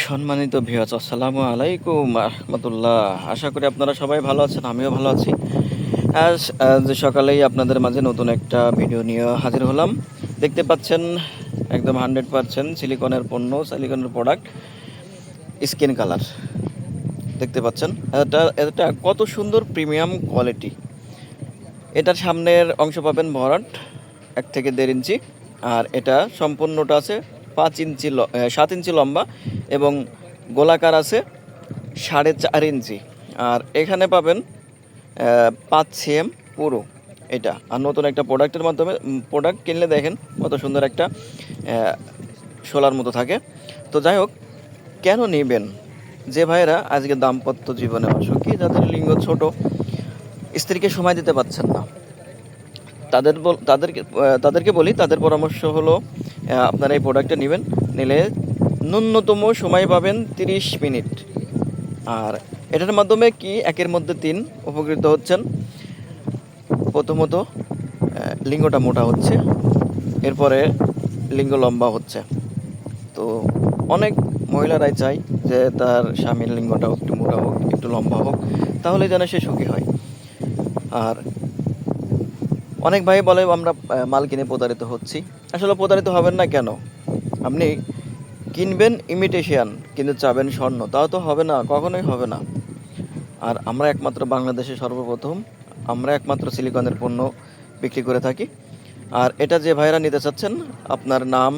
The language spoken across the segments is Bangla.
সম্মানিত ভিয়াজ আসসালামু আলাইকুম রহমতুল্লাহ আশা করি আপনারা সবাই ভালো আছেন, আমিও ভালো আছি। আজ সকালেই আপনাদের মাঝে নতুন একটা ভিডিও নিয়ে হাজির হলাম। দেখতে পাচ্ছেন, একদম হান্ড্রেড পার্সেন্ট সিলিকনের পণ্য সিলিকনের প্রোডাক্ট স্কিন কালার দেখতে পাচ্ছেন, এটা এটা কত সুন্দর প্রিমিয়াম কোয়ালিটি এটার সামনের অংশ পাবেন ভরাট, এক থেকে দেড় ইঞ্চি। আর এটা সম্পূর্ণটা আছে পাঁচ ইঞ্চি সাত ইঞ্চি লম্বা এবং গোলাকার আছে সাড়ে চার ইঞ্চি। আর এখানে পাবেন পাঁচ সিএম পুরো এটা। আর নতুন একটা প্রোডাক্টের মাধ্যমে প্রোডাক্ট কিনলে দেখেন কত সুন্দর একটা শোলার মতো থাকে। তো যাই হোক, কেন নেবেন? যে ভাইরা আজকে দাম্পত্য জীবনে অসুখী, যাদের লিঙ্গ ছোট, স্ত্রীকে সময় দিতে পারছেন না। তাদের তাদেরকে তাদেরকে বলি, তাদের পরামর্শ হলো আপনারা এই প্রোডাক্টটা নেবেন, নিলে ন্যূনতম সময় পাবেন তিরিশ মিনিট। আর এটার মাধ্যমে কি একের মধ্যে তিন উপকৃত হচ্ছেন? প্রথমত লিঙ্গটা মোটা হচ্ছে, এরপরে লিঙ্গ লম্বা হচ্ছে। তো অনেক মহিলারাই চায় যে তার স্বামীর লিঙ্গটা একটু মোটা হোক, একটু লম্বা হোক তাহলে যেন সে সুখী হয়। আর অনেক ভাই বলে আমরা মাল কিনে প্রতারিত হচ্ছি। আসলে প্রতারিত হবেন না কেন? আপনি কিনবেন ইমিটেশিয়ান কিন্তু চাবেন স্বর্ণ। তাও তো হবে না, কখনোই হবে না। আর আমরা একমাত্র বাংলাদেশে সর্বপ্রথম, আমরা একমাত্র সিলিকনের পণ্য বিক্রি করে থাকি। আর এটা যে ভাইরা নিতে চাচ্ছেন, আপনার নাম,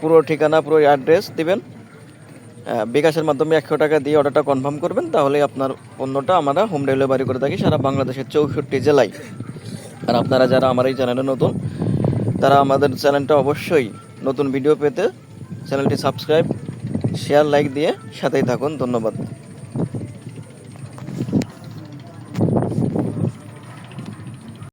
পুরো ঠিকানা, পুরো অ্যাড্রেস দিবেন। বিকাশের মাধ্যমে একশো টাকা দিয়ে অর্ডারটা কনফার্ম করবেন তাহলে আপনার পণ্যটা আমরা হোম ডেলিভারি করে থাকি সারা বাংলাদেশের চৌষট্টি জেলায়। আর আপনারা যারা আমার এই চ্যানেলে নতুন, তারা আমাদের চ্যানেলটা অবশ্যই নতুন ভিডিও পেতে চ্যানেলটি সাবস্ক্রাইব শেয়ার লাইক দিয়ে সাথেই থাকুন। ধন্যবাদ।